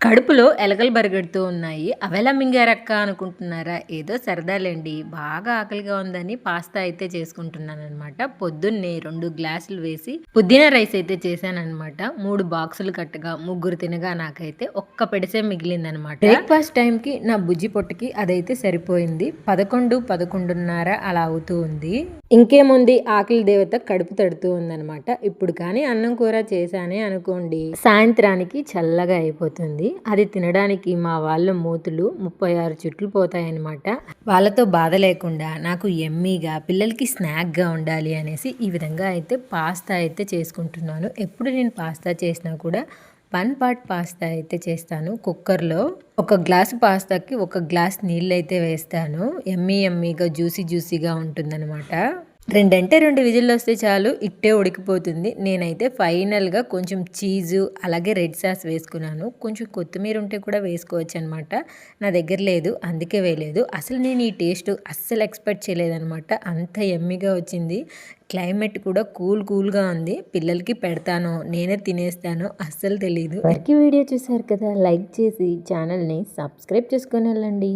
కడుపులో ఎలకలు బరిగెడుతూ ఉన్నాయి. అవెలా మింగారక్క అనుకుంటున్నారా? ఏదో సరదాలేండి. బాగా ఆకలిగా ఉందని పాస్తా అయితే చేసుకుంటున్నాను అనమాట పొద్దున్నే రెండు గ్లాసులు వేసి పుదీనా రైస్ అయితే చేశానమాట మూడు బాక్సులు కట్టగా ముగ్గురు తినగా నాకైతే ఒక్క పెడిసే మిగిలిందనమాట బ్రేక్ఫాస్ట్ టైంకి నా బుజ్జి పొట్టుకి అదైతే సరిపోయింది. పదకొండు పదకొండున్నర అలా అవుతూ ఉంది. ఇంకేముంది? ఆకలి దేవత కడుపు తడుతూ ఉందనమాట ఇప్పుడు కానీ అన్నం కూర చేశానే అనుకోండి. సాయంత్రానికి చల్లగా అయిపోతుంది. అది తినడానికి మా వాళ్ళ మూతులు ముప్పై ఆరు చుట్లు పోతాయన్నమాట. వాళ్ళతో బాధ లేకుండా నాకు ఎమ్మీగా పిల్లలకి స్నాక్గా ఉండాలి అనేసి ఈ విధంగా అయితే పాస్తా అయితే చేసుకుంటున్నాను. ఎప్పుడు నేను పాస్తా చేసినా కూడా వన్ పార్ట్ పాస్తా అయితే చేస్తాను. కుక్కర్లో ఒక గ్లాసు పాస్తాకి ఒక గ్లాస్ నీళ్ళు అయితే వేస్తాను. ఎమ్మీ ఎమ్మీగా జ్యూసీ జ్యూసీగా ఉంటుందన్నమాట. రెండంటే రెండు విజిల్లు వస్తే చాలు ఇట్టే ఉడికిపోతుంది. నేనైతే ఫైనల్గా కొంచెం చీజు అలాగే రెడ్ సాస్ వేసుకున్నాను. కొంచెం కొత్తిమీర ఉంటే కూడా వేసుకోవచ్చు అనమాట నా దగ్గర లేదు అందుకే వేయలేదు. అసలు నేను ఈ టేస్ట్ అస్సలు ఎక్స్పెక్ట్ చేయలేదనమాట. అంత ఎమ్మిగా వచ్చింది. క్లైమేట్ కూడా కూల్ కూల్గా ఉంది. పిల్లలకి పెడతాను నేనే తినేస్తాను అస్సలు తెలియదు వరకు వీడియో చూసారు కదా లైక్ చేసి ఛానల్ని సబ్స్క్రైబ్ చేసుకొని వెళ్ళండి.